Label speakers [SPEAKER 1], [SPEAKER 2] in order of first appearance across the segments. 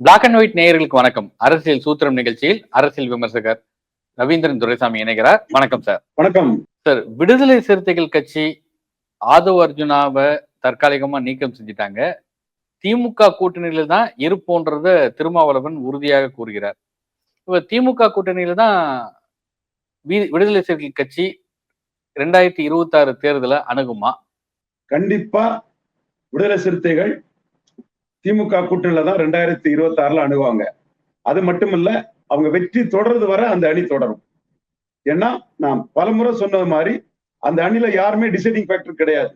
[SPEAKER 1] Black and white நேயர்களுக்கு வணக்கம். அரசியல் சூத்திரம் நிகழ்ச்சியில் அரசியல் விமர்சகர் ரவீந்திரன் துரைசாமி இணைகிறார். வணக்கம் சார்
[SPEAKER 2] வணக்கம்.
[SPEAKER 1] சார் விடுதலை சிறுத்தைகள் கட்சி ஆதவ் அர்ஜுனாவை தற்காலிகமா நீக்கம் செஞ்சுட்டாங்க. திமுக கூட்டணியில தான் இருப்போன்றத திருமாவளவன் உறுதியாக கூறுகிறார். இப்ப திமுக கூட்டணியில தான் விடுதலை சிறுத்தைகள் கட்சி ரெண்டாயிரத்தி இருபத்தி ஆறு தேர்தலை அணுகுமா?
[SPEAKER 2] கண்டிப்பா விடுதலை சிறுத்தைகள் திமுக கூட்டணியில தான் ரெண்டாயிரத்தி இருபத்தி ஆறுல அணுகுவாங்க. அது மட்டும் இல்ல அவங்க வெற்றி தொடர்றது வரை அந்த அணி தொடரும். ஏன்னா நான் பலமுறை சொன்னது மாதிரி அந்த அணில யாருமே டிசைடிங் ஃபேக்டர் கிடையாது.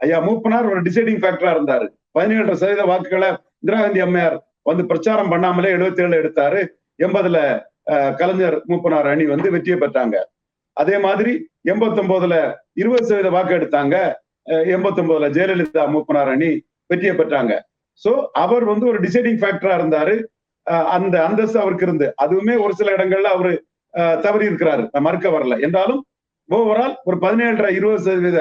[SPEAKER 2] ஐயா மூப்பனார் ஒரு டிசைடிங் ஃபேக்டரா இருந்தாரு. பதினேழு சதவீத வாக்குகளை இந்திரா காந்தி அம்மையார் வந்து பிரச்சாரம் பண்ணாமலே 77 ஏழு எடுத்தாரு. எண்பதுல கலைஞர் மூப்பனார் அணி வந்து வெற்றியை பெற்றாங்க. அதே மாதிரி எண்பத்தி ஒன்பதுல இருபது சதவீத வாக்கு எடுத்தாங்க. எண்பத்தி ஒன்பதுல ஜெயலலிதா மூப்பனார் அணி வெற்றியை பெற்றாங்க. சோ அவர் வந்து ஒரு டிசைடிங் ஃபேக்டரா இருந்தாரு. அந்த அந்தஸ்து அவருக்கு இருந்து. அதுவுமே ஒரு சில இடங்கள்ல அவரு தவறி இருக்கிறாரு. மறுக்க வரல. என்றாலும் ஓவரால் ஒரு பதினேழரை இருபது சதவீத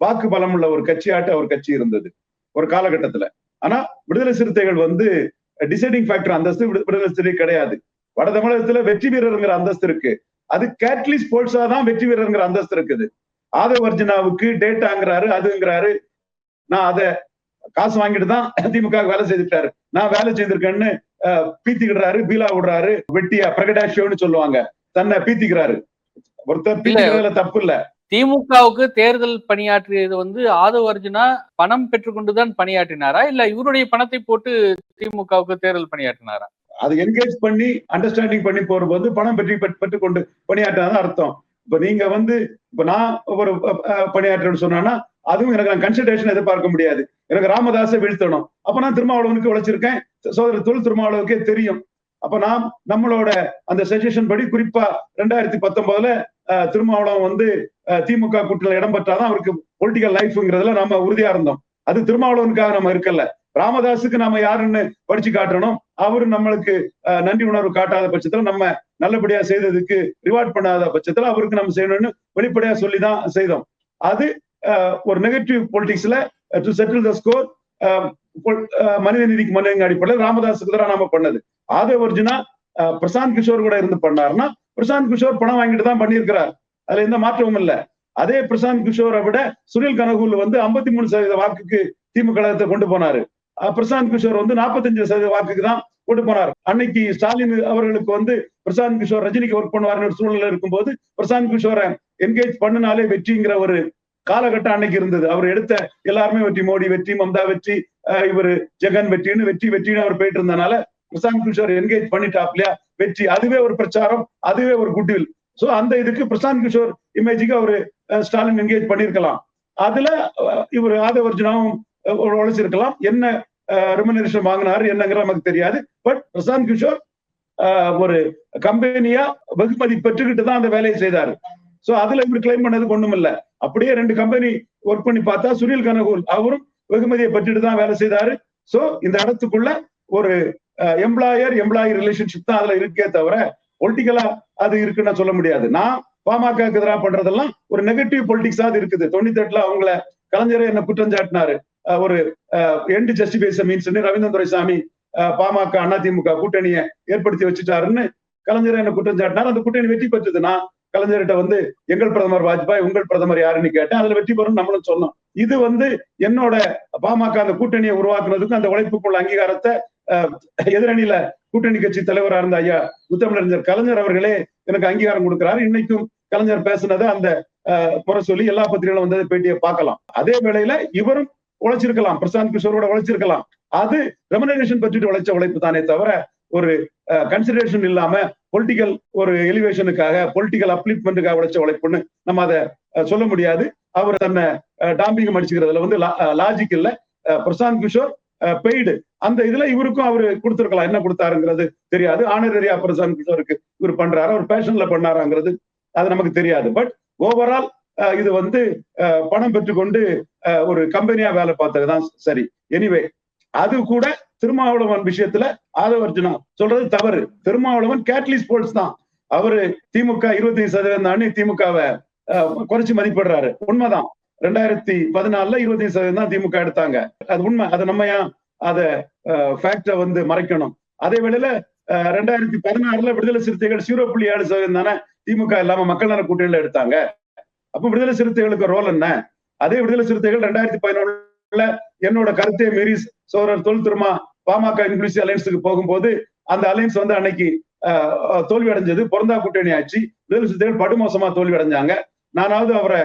[SPEAKER 2] வாக்கு பலம் உள்ள ஒரு கட்சியாட்டு அவர் கட்சி இருந்தது. ஒரு காலகட்டத்துல. ஆனா விடுதலை சிறுத்தைகள் வந்து டிசைடிங் ஃபேக்டர் அந்தஸ்து விடுதலை சிறுத்தை கிடையாது. வட தமிழகத்துல வெற்றி வீரருங்கிற அந்தஸ்து இருக்கு. அது கேட்லிஸ் போல்ஸா தான் வெற்றி வீரருங்கிற அந்தஸ்து இருக்குது. ஆதவ் அர்ஜுனாவுக்கு டேட்டாங்கிறாரு அதுங்கிறாரு. நான் அத காசு வாங்கிட்டு தான் திமுக வேலை செய்துட்டாரு. நான் வேலை செய்திருக்கேன்னு பீத்திக்கிடுறாரு பீலா விடுறாரு வெட்டியா பிரகடாஷியோன்னு சொல்லுவாங்க. தன்னை பீத்திக்கிறாரு. ஒருத்தர் பீத்திக்கிறதுல தப்பு இல்ல
[SPEAKER 1] திமுகவுக்கு தேர்தல் பணியாற்றியது வந்து ஆதவ் அர்ஜுனா பணம் பெற்றுக்கொண்டுதான் பணியாற்றினாரா? இல்ல இவருடைய பணத்தை போட்டு திமுகவுக்கு தேர்தல் பணியாற்றினாரா?
[SPEAKER 2] அது என்கேஜ் பண்ணி அண்டர்ஸ்டாண்டிங் பண்ணி போகும்போது பணம் பெற்றி பெற்- பெற்றுக்கொண்டு பணியாற்றாதான் அர்த்தம். இப்ப நீங்க வந்து இப்ப நான் ஒரு பணியாற்றணும்னு பணியாற்றுன்னு சொன்னா அதுவும் எனக்கு நான் கன்சல்டேஷன் எதிர்பார்க்க முடியாது. எனக்கு ராமதாஸை வீழ்த்தணும். அப்ப நான் திருமாவளவனுக்கு உழைச்சிருக்கேன். சோதர தொழில் திருமாவளவுக்கே தெரியும். அப்ப நாம் நம்மளோட அந்த சஜஷன் படி குறிப்பா ரெண்டாயிரத்தி பத்தொன்பதுல திருமாவளவன் வந்து திமுக கூட்டணியில் இடம் பெற்றாதான் அவருக்கு பொலிட்டிக்கல் லைஃப்ங்கிறதுல நம்ம உறுதியா இருந்தோம். அது திருமாவளவனுக்காக நம்ம இருக்கல. ராமதாஸுக்கு நாம யாருன்னு படிச்சு காட்டணும். அவரு நம்மளுக்கு நன்றி உணர்வு காட்டாத பட்சத்துல நம்ம நல்லபடியா செய்ததுக்கு ரிவார்ட் பண்ணாத பட்சத்துல அவருக்கு நம்ம செய்யணும்னு வெளிப்படையா சொல்லிதான் செய்தோம். அது ஒரு நெகட்டிவ் பொலிட்டிக்ஸ்ல டு செட்டில் த ஸ்கோர் மனித நீதிக்கு மனித அடிப்படையில் ராமதாஸுக்கு தான் நாம பண்ணது. ஆதவ் அர்ஜுனா பிரசாந்த் கிஷோர் கூட இருந்து பண்ணாருன்னா பிரசாந்த் கிஷோர் பணம் வாங்கிட்டு தான் பண்ணியிருக்கிறார். அதுல எந்த மாற்றமும் இல்ல. அதே பிரசாந்த் கிஷோரை விட சுனில் கனகூல் வந்து 53% மூணு சதவீத வாக்குக்கு திமுக கழகத்தை கொண்டு போனாரு. பிரசாந்த் கிஷோர் வந்து 45% சதவீத வாக்குக்கு தான் கொண்டு போனார். அன்னைக்கு ஸ்டாலின் அவர்களுக்கு வந்து பிரசாந்த் கிஷோர் ரஜினிக்கு ஒர்க் பண்ணுவாருன்னு ஒரு சூழ்நிலை இருக்கும்போது பிரசாந்த் கிஷோரை என்கேஜ் பண்ணினாலே வெற்றிங்கிற ஒரு காலகட்டம் அன்னைக்கு இருந்தது. அவர் எடுத்த எல்லாருமே வெற்றி மோடி வெற்றி மம்தா வெற்றி அஹ் இவரு ஜெகன் வெற்றின்னு வெற்றி வெற்றின்னு அவர் போயிட்டு இருந்தனால பிரசாந்த் கிஷோர் என்கேஜ் பண்ணிட்டாப்லையா வெற்றி அதுவே ஒரு பிரச்சாரம் அதுவே ஒரு குட்வில் சோ அந்த இதுக்கு பிரசாந்த் கிஷோர் இமேஜுக்கு அவரு ஸ்டாலின் என்கேஜ் பண்ணிருக்கலாம் அதுல இவர் ஆதவர்ஜனாவும் உழைச்சிருக்கலாம் என்ன ரெமுனரேஷன் வாங்கினாரு என்னங்கிற நமக்கு தெரியாது. பட் பிரசாந்த் கிஷோர் ஒரு கம்பெனியா வெகுமதி பெற்றுக்கிட்டு தான் அந்த வேலையை செய்தாரு. சோ அதுல இப்படி கிளைம் பண்ணதுக்கு ஒண்ணும் இல்ல அப்படியே ரெண்டு கம்பெனி ஒர்க் பண்ணி பார்த்தா சுனில் கனகோல் அவரும் வெகுமதியை பெற்றுட்டு தான் வேலை செய்தாரு. சோ இந்த இடத்துக்குள்ள ஒரு எம்ப்ளாயர் எம்ப்ளாயி ரிலேஷன்ஷிப் தான் அதுல இருக்கே தவிர பொலிட்டிக்கலா அது இருக்குன்னு சொல்ல முடியாது. நான் பாமக எதிராக பண்றதெல்லாம் ஒரு நெகட்டிவ் பொலிட்டிக்ஸா அது இருக்குது. தொண்ணூத்தி எட்டுல அவங்கள கலைஞரை என்ன குற்றம் சாட்டினாரு. ஒரு end justification means Ravindran Duraisamy PMK அதிமுக கூட்டணியை ஏற்படுத்தி வச்சுட்டாருன்னு கலைஞர் என்ன குற்றம் சாட்டினார். அந்த கூட்டணி வெற்றி பெற்றதுன்னா நான் கலைஞர்கிட்ட வந்து எங்கள் பிரதமர் வாஜ்பாய் உங்கள் பிரதமர் யாருன்னு கேட்டேன். அதுல வெற்றி பெறும் நம்மளும் சொன்னோம். இது வந்து என்னோட பாமக அந்த கூட்டணியை உருவாக்குனதுக்கும் அந்த உழைப்புக்குள்ள அங்கீகாரத்தை எதிரணியில கூட்டணி கட்சி தலைவராக இருந்த ஐயா முத்தமிழறிஞர் கலைஞர் அவர்களே எனக்கு அங்கீகாரம் கொடுக்கிறாரு. இன்னைக்கும் கலைஞர் பேசுனதை அந்த அஹ், குறை சொல்லி எல்லா பத்திரிகைகளும் வந்தது பேட்டியை பார்க்கலாம். அதே வேளையில இவரும் உழைச்சிருக்கலாம். பிரசாந்த் கிஷோரோட உழைச்சிருக்கலாம். அது ரெமனேஷன் பற்றிட்டு உழைச்ச உழைப்பு தானே தவிர ஒரு கன்சிடரேஷன் இல்லாம பொலிட்டிக்கல் ஒரு எலிவேஷனுக்காக பொலிட்டிக்கல் அப்ளிப்மெண்ட்டுக்காக உழைச்ச உழைப்புன்னு நம்ம அதை சொல்ல முடியாது. அவர் தன்னை டாம்பிங்கம் அடிச்சுக்கிறதுல வந்து லாஜிக் இல்ல. பிரசாந்த் கிஷோர் பெய்டு அந்த இதுல இவருக்கும் அவரு கொடுத்திருக்கலாம். என்ன கொடுத்தாருங்கிறது தெரியாது. ஆனரரியா பிரசாந்த் கிஷோருக்கு இவர் பண்றாரு? அவர் பேஷன்ல பண்ணாராங்கிறது அது நமக்கு தெரியாது. பட் ஓவரால் இது வந்து பணம் பெற்றுக்கொண்டு அஹ், ஒரு கம்பெனியா வேலை பார்த்ததுதான் சரி. எனிவே அது கூட திருமாவளவன் விஷயத்துல ஆதவர்ஜுனா சொல்றது தவறு. திருமாவளவன் கேட்லி போல்ஸ் தான். அவரு திமுக இருபத்தி ஐந்து சதவீதம் அணி திமுகவை குறைச்சு மதிப்பிடுறாரு. உண்மைதான். ரெண்டாயிரத்தி பதினாலுல இருபத்தி சதவீதம் தான் திமுக எடுத்தாங்க. அது உண்மை. அதை நம்ம ஏன் அத ஃபேக்ட வந்து மறைக்கணும்? அதே வேளையில ரெண்டாயிரத்தி பதினாறுல விடுதலை சிறுத்தைகள் ஜீரோ புள்ளி ஏழு சதவீதம் தானே திமுக இல்லாம மக்கள் நல கூட்டணியில எடுத்தாங்க. அப்ப விடுதலை சிறுத்தைகளுக்கு ரோல் என்ன? அதே விடுதலை சிறுத்தைகள் ரெண்டாயிரத்தி பதினொன்றுல என்னோட கருத்தை மீறி சோழர் தொல் திருமா பாமக இன்க்ளூசிவ் அலையன்ஸுக்கு போகும்போது அந்த அலையன்ஸ் வந்து அன்னைக்கு தோல்வி அடைஞ்சது பொருந்தா கூட்டணி ஆச்சு. விடுதலை சிறுத்தைகள் படுமோசமா தோல்வி அடைஞ்சாங்க நானாவது அவரை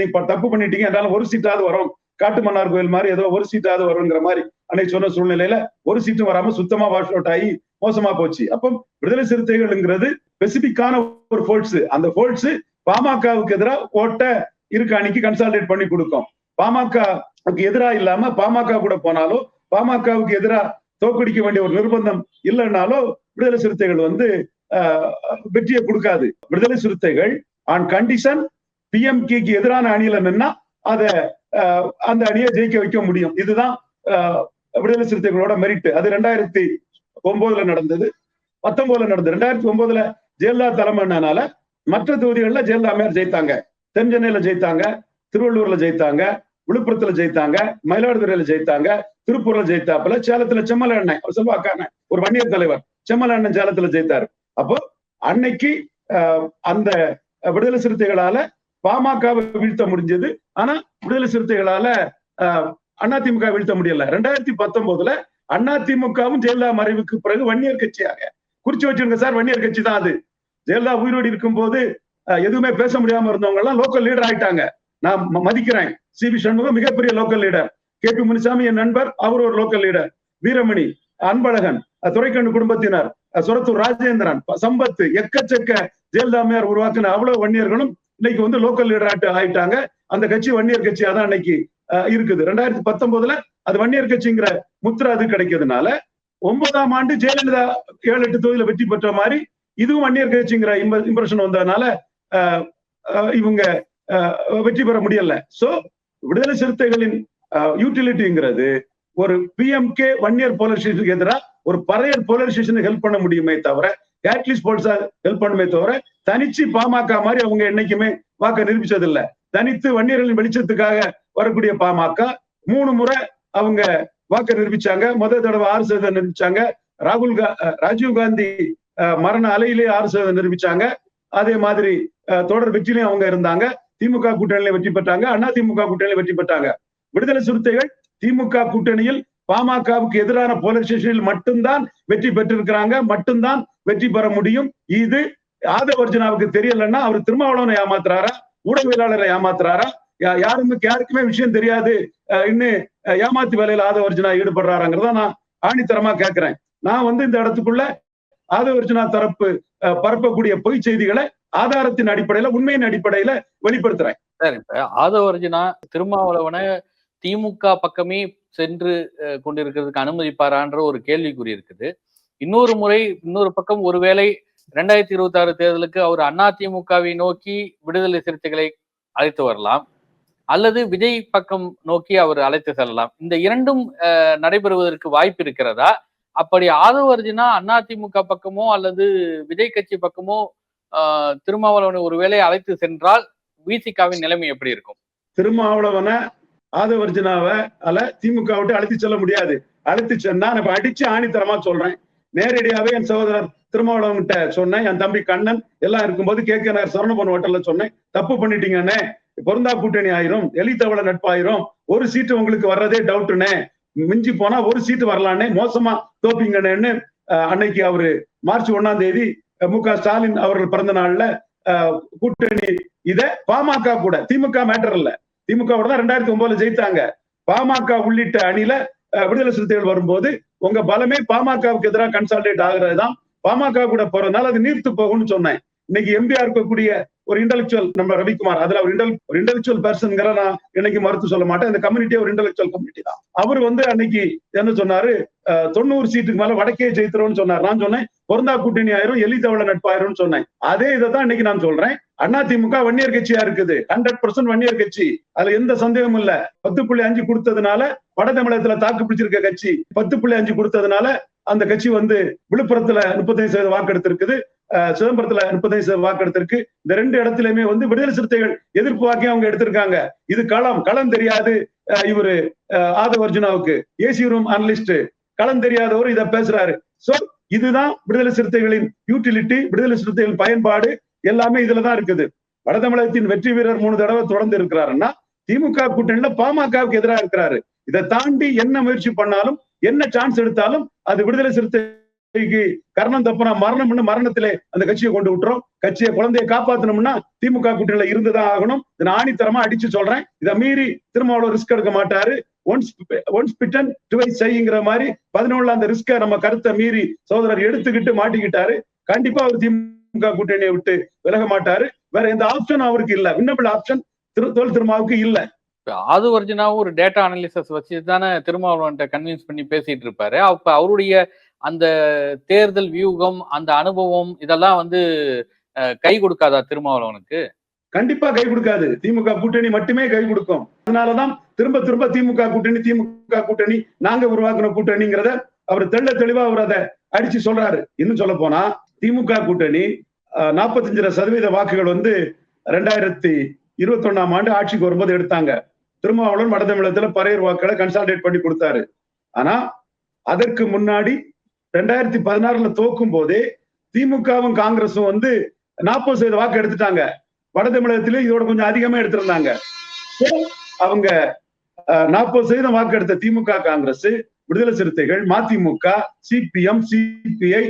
[SPEAKER 2] நீ தப்பு பண்ணிட்டீங்க. என்றாலும் ஒரு சீட்டாவது வரும். காட்டு மன்னார் கோயில் மாதிரி ஏதோ ஒரு சீட்டாவது வருங்கிற மாதிரி அன்னைக்கு சொன்ன சூழ்நிலையில ஒரு சீட்டும் வராம சுத்தமா வாஷ் அவுட் ஆகி மோசமா போச்சு. அப்போ விடுதலை சிறுத்தைகள்ங்கிறது ஸ்பெசிபிக்கான ஒரு ஃபோல்ட்ஸ் அந்த ஃபோல்ட்ஸ் பாமகவுக்கு எதிராக ஓட்ட இருக்க அன்னைக்கு கன்சால்டேட் பண்ணி கொடுக்கும். பாமகவுக்கு எதிராக இல்லாம பாமக கூட போனாலும் பாமகவுக்கு எதிராக தோக்கடிக்க வேண்டிய ஒரு நிர்பந்தம் இல்லைன்னாலும் விடுதலை சிறுத்தைகள் வந்து ஆஹ், வெற்றியை கொடுக்காது. விடுதலை சிறுத்தைகள் ஆன் கண்டிஷன் பிஎம்கேக்கு எதிரான அணியில நின்னா அத ஆஹ், அந்த அணியை ஜெயிக்க வைக்க முடியும். இதுதான் ஆஹ், விடுதலை சிறுத்தைகளோட மெரிட் அது ரெண்டாயிரத்தி ஒன்பதுல நடந்தது. பத்தொன்பதுல நடந்தது. ரெண்டாயிரத்தி ஒன்பதுல ஜெயலலிதா தலைமைனால மற்ற தொகுதிகளில் ஜெயலலிதா அம்மையார் ஜெயித்தாங்க. தென் சென்னையில ஜெயித்தாங்க. திருவள்ளூர்ல ஜெயித்தாங்க. விழுப்புரத்துல ஜெயித்தாங்க. மயிலாடுதுறையில ஜெயித்தாங்க. திருப்பூர்ல ஜெயித்தாப்புல சேலத்துல செம்மல அண்ணன் அவர் செல்வாக்கான ஒரு வன்னியர் தலைவர் செம்மல அண்ணன் சேலத்துல ஜெயித்தார். அப்போ அன்னைக்கு ஆஹ், அந்த விடுதலை சிறுத்தைகளால பாமகவை வீழ்த்த முடிஞ்சது. ஆனா விடுதலை சிறுத்தைகளால அதிமுக வீழ்த்த முடியல. ரெண்டாயிரத்தி பத்தொன்பதுல அதிமுகவும் ஜெயலலிதா மறைவுக்கு பிறகு வன்னியர் கட்சியாக குறிச்சு வச்சிருங்க சார் வன்னியர் கட்சி தான் அது. ஜெயலலிதா உயிரோடு இருக்கும்போது போது எதுவுமே பேச முடியாம இருந்தவங்க எல்லாம் லோக்கல் லீடர் ஆயிட்டாங்க. நான் மதிக்கிறேன். சி. பி சண்முகம் மிகப்பெரிய local leader K. P. Munisamy என் நண்பர் அவர் ஒரு லோக்கல் லீடர் வீரமணி அன்பழகன் துறைக்கண்ணு குடும்பத்தினர் சுரத்தூர் ராஜேந்திரன் சம்பத்து எக்கச்சக்க ஜெயலலிதா உருவாக்கின அவ்வளவு வன்னியர்களும் இன்னைக்கு வந்து லோக்கல் லீடர் ஆயிட்டாங்க. அந்த கட்சி வன்னியர் கட்சியா தான் இன்னைக்கு இருக்குது. ரெண்டாயிரத்தி பத்தொன்பதுல அது வன்னியர் கட்சிங்கிற முத்திரை அது கிடைக்கிறதுனால ஒன்பதாம் ஆண்டு ஜெயலலிதா ஏழு எட்டு தொகுதியில வெற்றி பெற்ற மாதிரி இதுவும் வன்னியர் கட்சிங்கிற இம்ப்ரெஷன் வந்ததுனால இவங்க வெற்றி பெற முடியல. சோ விடுதலை சிறுத்தைகளின் யூட்டிலிட்டிங்கிறது ஒரு பிஎம்கே வன்னியர் போலரைசேஷனுக்கு எதிராக ஒரு பறையர் போலரைசேஷனுக்கு ஹெல்ப் பண்ண முடியுமே தவிர கேட்லிஸ் போல்ஸா ஹெல்ப் பண்ணுமே தவிர தனிச்சு பாமக மாதிரி அவங்க என்னைக்குமே வாக்க நிரூபிச்சதில்ல. தனித்து வன்னியர்களின் வெளிச்சத்துக்காக வரக்கூடிய பாமக மூணு முறை அவங்க வாக்க நிரூபிச்சாங்க. முதல் தடவை ஆறு சதவீதம் நிரூபிச்சாங்க. ராகுல் கா ராஜீவ் காந்தி மரண அலையிலே ஆறு சதவீதம் நிரூபிச்சாங்க. அதே மாதிரி தொடர் வெற்றிலையும் அவங்க இருந்தாங்க. திமுக கூட்டணியில வெற்றி பெற்றாங்க. அண்ணா திமுக கூட்டணியில வெற்றி பெற்றாங்க. விடுதலை சிறுத்தைகள் திமுக கூட்டணியில் பாமகவுக்கு எதிரான போலரைசேஷனில் மட்டும்தான் வெற்றி பெற்றிருக்கிறாங்க. மட்டும்தான் வெற்றி பெற முடியும். இது ஆதவர்ஜனாவுக்கு தெரியலன்னா அவர் திருமாவளவனை ஏமாத்துறாரா? ஊடகவியலாளரை ஏமாத்துறாரா? யா- யாருமே யாருக்குமே விஷயம் தெரியாது. அஹ், இன்னும் ஏமாத்தி ஏமாத்து வேலையில ஆதவர்ஜனா ஈடுபடுறாங்கிறத நான் ஆணித்தரமா கேட்கிறேன் நான் வந்து இந்த இடத்துக்குள்ள ஆதவர்ஜனா தரப்பு அஹ், பரப்பக்கூடிய பொய் செய்திகளை ஆதாரத்தின் அடிப்படையில உண்மையின் அடிப்படையில வெளிப்படுத்துறேன்.
[SPEAKER 1] சார் இப்ப ஆதவர்ஜுனா திருமாவளவனை திமுக பக்கமே சென்று கொண்டிருக்கிறதுக்கு அனுமதிப்பாரான்ற ஒரு கேள்விக்குறி இருக்குது. இன்னொரு முறை இன்னொரு பக்கம் ஒருவேளை ரெண்டாயிரத்தி இருபத்தி ஆறு தேர்தலுக்கு அவர் அண்ணா திமுகவை நோக்கி விடுதலை சிறுத்தைகளை அழைத்து வரலாம். அல்லது விஜய் பக்கம் நோக்கி அவர் அழைத்து செல்லலாம். இந்த இரண்டும் நடைபெறுவதற்கு வாய்ப்பு இருக்கிறதா? அப்படி ஆதரவு அண்ணா திமுக பக்கமோ அல்லது விஜய் கட்சி பக்கமோ ஆஹ், திருமாவளவனை ஒருவேளை அழைத்து சென்றால் விசிகாவின் நிலைமை எப்படி இருக்கும்?
[SPEAKER 2] திருமாவளவனை ஆதவர்ஜனாவை அல்ல திமுக விட்டு அழைத்து செல்ல முடியாது. அழைத்து சென்னா நான் அடிச்சு ஆணித்தரமா சொல்றேன். நேரடியாவே என் சகோதரர் திருமாவளவன் கிட்ட சொன்னேன். என் தம்பி கண்ணன் எல்லாம் இருக்கும்போது கே. கே. நகர் சரவணபவன் ஹோட்டல்ல சொன்னேன். தப்பு பண்ணிட்டீங்கண்ணே பொருந்தா கூட்டணி ஆயிரும். எலித்தவள நட்பாயிரும். ஒரு சீட்டு உங்களுக்கு வர்றதே டவுட்டுண்ணே மிஞ்சி போனா ஒரு சீட்டு வரலான்னே மோசமா தோப்பிங்கன்னு அன்னைக்கு அவரு மார்ச் ஒன்னாம் தேதி மு க ஸ்டாலின் அவர்கள் பிறந்த நாள்ல கூட்டணி இத பாமக கூட திமுக மேட்டர் இல்ல. திமுக தான் ரெண்டாயிரத்தி ஒன்பதுல ஜெயித்தாங்க. பாமக உள்ளிட்ட அணில விடுதலை சிறுத்தைகள் வரும்போது உங்க பலமே பாமகவுக்கு எதிராக கன்சால்டேட் ஆகுறதுதான். பாமக கூட போறதுனால அது நீர்த்து போகும்னு சொன்னேன். இன்னைக்கு எம்பியா இருக்கக்கூடிய ஒரு இன்டெலக்சுவல் நம்ம ரவிக்குமார் அதுல ஒரு இன்டெல் ஒரு இன்டெலக்சுவல் பர்சன்கிற நான் இன்னைக்கு மறுத்து சொல்ல மாட்டேன். இந்த கம்யூனிட்டி ஒரு இன்டெலக்சுவல் கம்யூனிட்டி தான். அவர் வந்து அன்னைக்கு என்ன சொன்னாரு? தொண்ணூறு சீட்டுக்கு மேல வடக்கே ஜெயித்துறோம்னு சொன்னார். நான் சொன்னேன் பொருந்தா கூட்டணி ஆயிரும் எலி தவள நட்பாயிரும் சொன்னேன். அதே இதை தான் இன்னைக்கு நான் சொல்றேன். அதிமுக வன்னியர் கட்சியா இருக்குது. ஹண்ட்ரட் பர்சன்ட் வன்னியர் கட்சி. அதுல எந்த சந்தேகமும் இல்ல. பத்து புள்ளி அஞ்சு கொடுத்ததுனால வட தமிழகத்துல தாக்கு பிடிச்சிருக்க கட்சி. பத்து புள்ளி அஞ்சு கொடுத்ததுனால அந்த கட்சி வந்து விழுப்புரத்துல முப்பத்தைந்து சதவீத வாக்கெடுத்திருக்குது. அஹ் சிதம்பரத்துல முப்பத்தைந்து வாக்கு வாக்கெடுத்திருக்கு இந்த ரெண்டு இடத்துலயுமே வந்து விடுதலை சிறுத்தைகள் எதிர்ப்பு வாக்கியம் அவங்க எடுத்திருக்காங்க. இது களம். களம் தெரியாது இவரு அஹ் ஆதவ அர்ஜுனாவுக்கு. ஏசி ரூம் அனலிஸ்ட் களம் தெரியாதவர் இதை பேசுறாரு. சோ இதுதான் விடுதலை சிறுத்தைகளின் யூட்டிலிட்டி விடுதலை சிறுத்தைகளின் பயன்பாடு எல்லாமே இதுலதான் இருக்குது. வட தமிழகத்தின் வெற்றி வீரர் மூணு தடவை தொடர்ந்து இருக்கிறாருன்னா திமுக கூட்டணியில பாமகவுக்கு எதிராக இருக்கிறாரு. இதை தாண்டி என்ன முயற்சி பண்ணாலும் என்ன சான்ஸ் எடுத்தாலும் அது விடுதலை சிறுத்தை கட்சிக்கு கர்ணம் தப்புனா மரணம்னு மரணத்திலே அந்த கட்சியை கொண்டு விட்டுரும். கட்சியை குழந்தையை காப்பாத்தணும்னா திமுக கூட்டணியில இருந்துதான் ஆகணும். இதை நான் ஆணித்தரமா அடிச்சு சொல்றேன். இதை மீறி திரும்ப அவ்வளவு ரிஸ்க் எடுக்க மாட்டாரு. ஒன்ஸ் ஒன்ஸ் பிட்டன் டுவைஸ் செய்யுங்கிற மாதிரி பதினொன்னுல அந்த ரிஸ்க நம்ம கருத்தை மீறி சோதரர் எடுத்துக்கிட்டு மாட்டிக்கிட்டாரு. கண்டிப்பா அவர் திமுக கூட்டணியை விட்டு விலக மாட்டாரு. வேற எந்த ஆப்ஷன் அவருக்கு இல்ல. விண்ணப்பல் ஆப்ஷன் திரு தோல் திருமாவுக்கு இல்ல.
[SPEAKER 1] அது ஆது ஒரு டேட்டா அனலிசிஸ் வச்சு தானே திருமாவளவன்ட்ட கன்வின்ஸ் பண்ணி பேசிட்டு இருப்பாரு. அப்ப அவருடைய அந்த தேர்தல் வியூகம் அந்த அனுபவம் இதெல்லாம் வந்து அஹ், கை கொடுக்காதா திருமாவளவனுக்கு?
[SPEAKER 2] கண்டிப்பா கை கொடுக்காது. திமுக கூட்டணி மட்டுமே கை கொடுக்கும். அதனாலதான் திரும்ப திரும்ப திமுக கூட்டணி திமுக கூட்டணி நாங்க உருவாக்குன கூட்டணிங்கிறத அவர் தெள்ள தெளிவா அவர் அதை அடிச்சு சொல்றாரு. இன்னும் சொல்ல போனா திமுக கூட்டணி நாற்பத்தஞ்சு சதவீத வாக்குகள் வந்து ரெண்டாயிரத்தி இருபத்தி ஒண்ணாம் ஆண்டு ஆட்சிக்கு வரும்போது எடுத்தாங்க. திருமாவளவன் வடதமிழத்துல பரையர் வாக்களை கன்சால்டேட் பண்ணி கொடுத்தாரு. ஆனா அதற்கு முன்னாடி ரெண்டாயிரத்தி பதினாறுல தோக்கும் போதே திமுகவும் காங்கிரஸும் வந்து நாற்பது சதவீத வாக்கு எடுத்துட்டாங்க. வட தமிழகத்திலே இதோட கொஞ்சம் அதிகமா எடுத்திருந்தாங்க. அவங்க நாற்பது சதவீதம் வாக்கு எடுத்த திமுக காங்கிரஸ் விடுதலை சிறுத்தைகள் மதிமுக சிபிஎம் சிபிஐ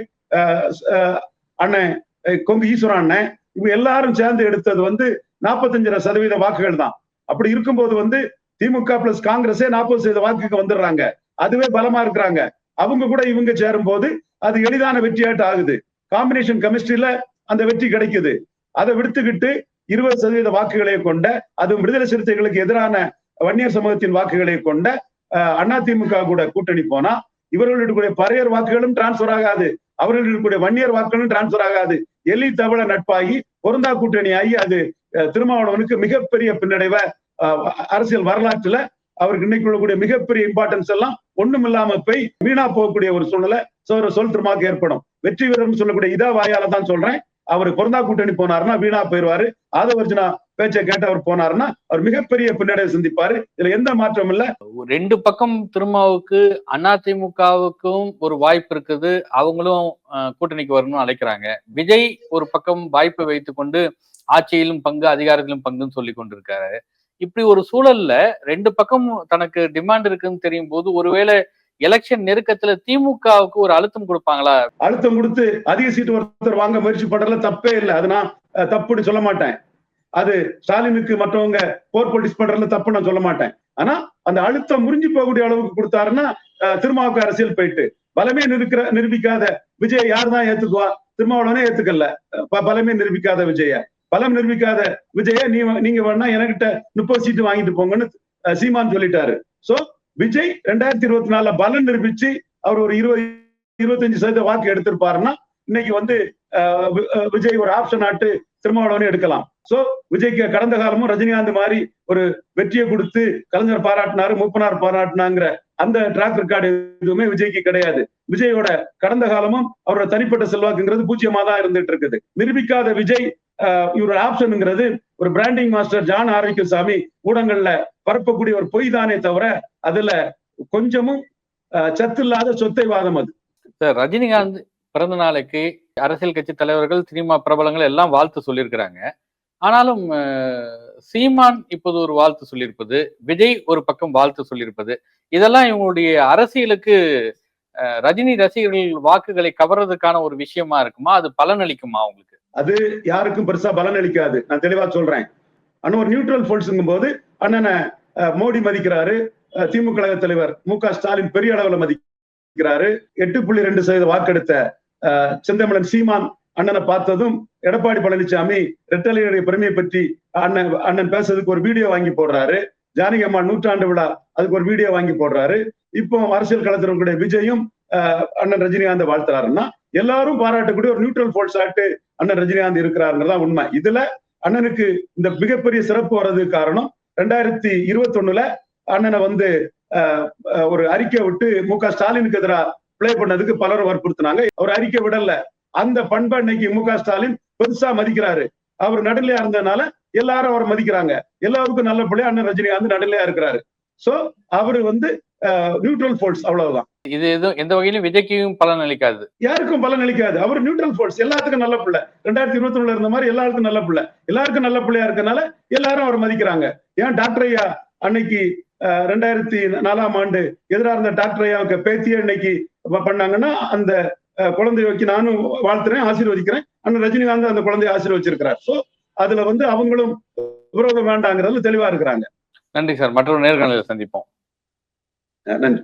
[SPEAKER 2] அண்ணன் கொங்கு ஈஸ்வரன் அண்ணன் இவங்க எல்லாரும் சேர்ந்து எடுத்தது வந்து நாற்பத்தஞ்சரை சதவீத வாக்குகள் தான். அப்படி இருக்கும்போது வந்து திமுக பிளஸ் காங்கிரஸே நாற்பது சதவீத வாக்குக்கு வந்துடுறாங்க. அதுவே பலமா இருக்கிறாங்க. அவங்க கூட இவங்க சேரும் போது அது எளிதான வெற்றியாட்டு ஆகுது. காம்பினேஷன் கெமிஸ்ட்ரியில அந்த வெற்றி கிடைக்குது. அதை விடுத்துக்கிட்டு இருபது சதவீத வாக்குகளை கொண்ட அது விடுதலை சிறுத்தைகளுக்கு எதிரான வன்னியர் சமூகத்தின் வாக்குகளை கொண்ட அதிமுக கூட கூட்டணி போனா இவர்களுடைய பறையர் வாக்குகளும் டிரான்ஸ்பர் ஆகாது. அவர்களுடைய வன்னியர் வாக்குகளும் டிரான்ஸ்பர் ஆகாது. எலி தவள நட்பாகி பொருந்தா கூட்டணி ஆகி அது திருமாவளவனுக்கு மிகப்பெரிய பின்னடைவை அரசியல் வரலாற்றுல அவருக்கு இன்னைக்கு உள்ளக்கூடிய மிகப்பெரிய இம்பார்ட்டன்ஸ் எல்லாம் ஒண்ணும் இல்லாம போய் வீணா போகக்கூடிய ஒரு சூழ்நிலை சோர சொல் திருமாக்கு ஏற்படும். வெற்றி வீரர்னு சொல்லக்கூடிய இதா வாயால தான் சொல்றேன். அவர் பொருந்தா கூட்டணி போனாருன்னா வீணா போயிருவாரு. ஆதவர்ஜுனா பேச்சை கேட்டு அவர் போனாருன்னா அவர் மிகப்பெரிய பின்னடைவை சந்திப்பாரு. இதுல எந்த மாற்றமும் இல்ல.
[SPEAKER 1] ரெண்டு பக்கம் திருமாவுக்கு அதிமுகவுக்கும் ஒரு வாய்ப்பு இருக்குது. அவங்களும் கூட்டணிக்கு வரணும்னு அழைக்கிறாங்க. விஜய் ஒரு பக்கம் வாய்ப்பை வைத்துக்கொண்டு ஆட்சியிலும் பங்கு அதிகாரத்திலும் பங்குன்னு சொல்லி கொண்டிருக்காரு இப்படி ஒரு சூழல்ல ரெண்டு பக்கம் தனக்கு டிமாண்ட் இருக்குன்னு தெரியும் போது ஒருவேளை எலெக்ஷன் நெருக்கத்துல திமுகவுக்கு ஒரு அழுத்தம் கொடுப்பாங்களா?
[SPEAKER 2] அழுத்தம் கொடுத்து அதிக சீட்டு ஒருத்தர் வாங்க முயற்சி பண்றதுல தப்பே இல்லை. அது நான் தப்புன்னு சொல்ல மாட்டேன். அது ஸ்டாலினுக்கு மற்றவங்க போர் பொலிட்டிக்ஸ் பண்றதுல தப்பு நான் சொல்ல மாட்டேன். ஆனா அந்த அழுத்தம் முறிஞ்சு போகக்கூடிய அளவுக்கு கொடுத்தாருன்னா திருமாவுக்கு அரசியல் போயிட்டு. பலமே நிற்கிற நிரூபிக்காத விஜய் யார் தான் ஏத்துக்குவா? திருமாவளவனே ஏத்துக்கல. பலமே நிரூபிக்காத விஜய. பலம் நிரூபிக்காத விஜய நீ நீங்க வேணா எனக்கிட்ட முப்பது சீட்டு வாங்கிட்டு போங்கன்னு சீமான் சொல்லிட்டாரு. சோ விஜய் ரெண்டாயிரத்தி இருபத்தி நாலுல பலம் நிரூபிச்சு அவர் ஒரு இருபது இருபத்தஞ்சு சதவீத வாக்கு எடுத்திருப்பாருன்னா இன்னைக்கு வந்து விஜய் ஒரு ஆப்ஷன் ஆட்டு திருமாவளவனே எடுக்கலாம். சோ விஜய்க்கு கடந்த காலமும் ரஜினிகாந்த் மாதிரி ஒரு வெற்றியை கொடுத்து கலைஞர் பாராட்டினாரு மூப்பனார் பாராட்டினாங்கிற அந்த டிராக் ரெக்கார்டு எதுவுமே விஜய்க்கு கிடையாது. விஜயோட கடந்த காலமும் அவரோட தனிப்பட்ட செல்வாக்குங்கிறது பூஜ்ஜியமா தான் இருந்துட்டு இருக்குது. நிரூபிக்காத விஜய் இவரோட ஆப்ஷனுங்கிறது ஒரு பிராண்டிங் மாஸ்டர் ஜான் ஆரோக்கிய சாமி ஊடகங்கள்ல பரப்பக்கூடிய ஒரு பொய் தானே தவிர அதுல கொஞ்சமும் சத்து இல்லாத சொத்தை வாதம் அது.
[SPEAKER 1] சார் ரஜினிகாந்த் பிறந்த நாளைக்கு அரசியல் கட்சி தலைவர்கள் சினிமா பிரபலங்கள் எல்லாம் வாழ்த்து சொல்லியிருக்கிறாங்க. ஆனாலும் சீமான் இப்போது ஒரு வாழ்த்து சொல்லியிருப்பது விஜய் ஒரு பக்கம் வாழ்த்து சொல்லியிருப்பது இதெல்லாம் இவங்களுடைய அரசியலுக்கு ரஜினி ரசிகர்கள் வாக்குகளை கவர்றதுக்கான ஒரு விஷயமா இருக்குமா? அது பலனளிக்குமா அவங்களுக்கு
[SPEAKER 2] அது யாருக்கும் பெருசா பலன் அளிக்காது நான் தெளிவா சொல்றேன். ஆனா ஒரு நியூட்ரல் போல்ஸுங்கும் போது அண்ணனை மோடி மதிக்கிறாரு. திமுக கழக தலைவர் மு க ஸ்டாலின் பெரிய அளவுல மதிக்கிறாரு. எட்டு புள்ளி ரெண்டு சதவீத வாக்கெடுத்த அஹ், செந்தமிழன் சீமான் அண்ணனை பார்த்ததும் எடப்பாடி பழனிசாமி ரெட்டலையுடைய பெருமையை பற்றி அண்ணன் அண்ணன் பேசுறதுக்கு ஒரு வீடியோ வாங்கி போடுறாரு. ஜானகி அம்மா நூற்றாண்டு விழா அதுக்கு ஒரு வீடியோ வாங்கி போடுறாரு. இப்போ அரசியல் களத்திற்குடைய விஜயும் அண்ணன் ரஜினிகாந்த் வாழ்த்துறாருன்னா எல்லாரும் பாராட்டக்கூடிய ஒரு நியூட்ரல் ஃபோர்ஸ் ஆட்டு அண்ணன் ரஜினிகாந்த் இருக்கிறாருங்கிறதா உண்மை. இதுல அண்ணனுக்கு இந்த மிகப்பெரிய சிறப்பு வர்றதுக்கு காரணம் ரெண்டாயிரத்தி இருபத்தொன்னுல அண்ணனை வந்து ஒரு அறிக்கை விட்டு மு க ஸ்டாலினுக்கு எதிராக பிளே பண்ணதுக்கு பலரும் வற்புறுத்தினாங்க. அவர் அறிக்கை விடல. அந்த பண்பை இன்னைக்கு மு க ஸ்டாலின் பெருசா மதிக்கிறாரு. அவர் நடுநிலையா இருந்ததுனால எல்லாரும் அவரை மதிக்கிறாங்க. எல்லாருக்கும் நல்ல பிள்ளை அண்ணன் ரஜினிகாந்த் நடுநிலையா இருக்கிறாரு. சோ அவரு வந்து நியூட்ரல் ஃபோர்ஸ் அவ்வளவுதான்.
[SPEAKER 1] இது எதுவும் எந்த வகையிலும் விஜய்க்கும் பலன் அளிக்காது.
[SPEAKER 2] யாருக்கும் பலன் அளிக்காது. அவர் நியூட்ரல் ஃபோர்ஸ் எல்லாத்துக்கும் நல்ல பிள்ளை. ரெண்டாயிரத்தி இருபத்தி ஒண்ணுல இருந்த மாதிரி எல்லாருக்கும் நல்ல பிள்ளை. எல்லாருக்கும் நல்ல பிள்ளையா இருக்கனால எல்லாரும் அவர் மதிக்கிறாங்க. ஏன் டாக்டர் ஐயா அன்னைக்கு ரெண்டாயிரத்தி நாலாம் ஆண்டு எதிராக இருந்த டாக்டர் ஐயாவுக்கு பேத்தியே இன்னைக்கு ப- பண்ணாங்கன்னா அந்த குழந்தையை வச்சு நானும் வாழ்த்துறேன் ஆசீர்வதிக்கிறேன். அண்ணன் ரஜினிகாந்த் அந்த குழந்தையை ஆசீர்வச்சிருக்கிறார் சோ அதுல வந்து அவங்களும் விரோதம் வேண்டாங்கிறதுல தெளிவா இருக்கிறாங்க.
[SPEAKER 1] நன்றி சார். மற்றொரு நேர்காணலில் சந்திப்போம்.
[SPEAKER 2] நன்றி.